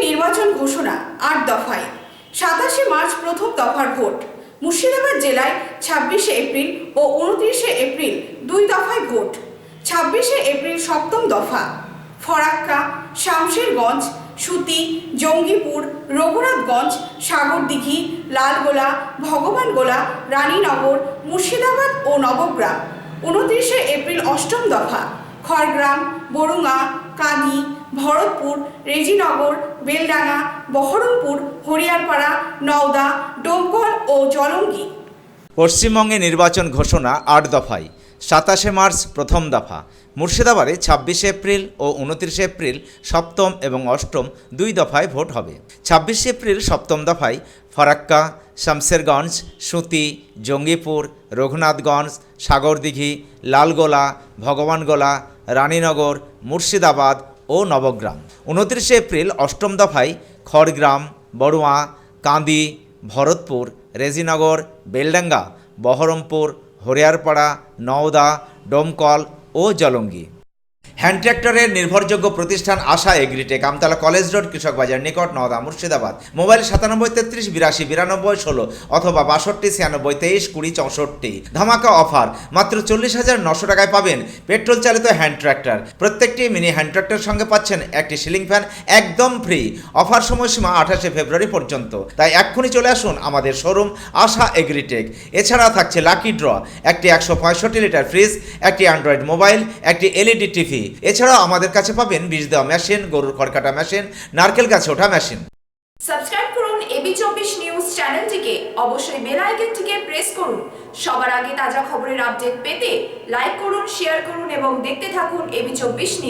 নির্বাচন ঘোষণা আট দফায়। সাতাশে মার্চ প্রথম দফার ভোট। মুর্শিদাবাদ জেলায় ছাব্বিশে এপ্রিল ও উনত্রিশে এপ্রিল দুই দফায় ভোট। ছাব্বিশে এপ্রিল সপ্তম দফা। ফরাক্কা, শামশেরগঞ্জ, সুতি, জঙ্গিপুর, রঘুনাথগঞ্জ, সাগরদিঘি, লালগোলা, ভগবানগোলা, রানীনগর, মুর্শিদাবাদ ও নবগ্রাম। উনত্রিশে এপ্রিল অষ্টম দফা। খড়গ্রাম বরুঙা কাঁদি ভরতপুর, রেজিনগর, বেলডাঙ্গা, বহরমপুর, হরিয়ারপাড়া, নওদা, ডোমকল ও জলঙ্গি। পশ্চিমবঙ্গে নির্বাচন ঘোষণা আট দফায়, সাতাশে মার্চ প্রথম দফা, মুর্শিদাবাদে ছাব্বিশে এপ্রিল ও উনত্রিশে এপ্রিল সপ্তম এবং অষ্টম দুই দফায় ভোট হবে। ছাব্বিশে এপ্রিল সপ্তম দফায় ফরাক্কা, শামশেরগঞ্জ, সুতি, জঙ্গিপুর, রঘুনাথগঞ্জ, সাগরদিঘি, লালগোলা, ভগবানগোলা, রানীনগর, মুর্শিদাবাদ ও নবগ্রাম। উনত্রিশে এপ্রিল, অষ্টম দফায় খড়গ্রাম, বড়ুয়া কাঁদি ভরতপুর, রেজিনগর, বেলডাঙ্গা, বহরমপুর, হরিয়ারপাড়া, নওদা, ডোমকল ও জলঙ্গি। হ্যান্ড ট্র্যাক্টরের নির্ভরযোগ্য প্রতিষ্ঠান Asha Agritech Amtala college road কৃষক বাজার নিকট, নওদা, মুর্শিদাবাদ। মোবাইল সাতানব্বই তেত্রিশ, বিরাশি, বিরানব্বই, ষোলো অথবা বাষট্টি, ছিয়ানব্বই, তেইশ, কুড়ি, চৌষট্টি। ধামাকা অফার, মাত্র চল্লিশ হাজার নশো টাকায় পাবেন পেট্রোল চালিত হ্যান্ড ট্র্যাক্টর। প্রত্যেকটি মিনি হ্যান্ড ট্র্যাক্টর সঙ্গে পাচ্ছেন একটি সিলিং ফ্যান একদম ফ্রি। অফার সময়সীমা আঠাশে ফেব্রুয়ারি পর্যন্ত। তাই এক্ষুনি চলে আসুন আমাদের শোরুম আশা এগ্রিটেক। এছাড়া থাকছে লাকি ড্র, একটি একশো পঁয়ষট্টি লিটার ফ্রিজ, একটি অ্যান্ড্রয়েড মোবাইল, একটি এলইডি টিভি। এছাড়াও আমাদের কাছে পাবেন বীজ দেওয়া মেশিন, গরুর খড়কাটা মেশিন, নারকেল গাছে ওঠা মেশিন। সাবস্ক্রাইব করুন এবি চব্বিশ নিউজ চ্যানেলটিকে। অবশ্যই বেল আইকনটিকে প্রেস করুন। সবার আগে তাজা খবরের আপডেট পেতে লাইক করুন, শেয়ার করুন এবং দেখতে থাকুন এবি চব্বিশ নিউজ।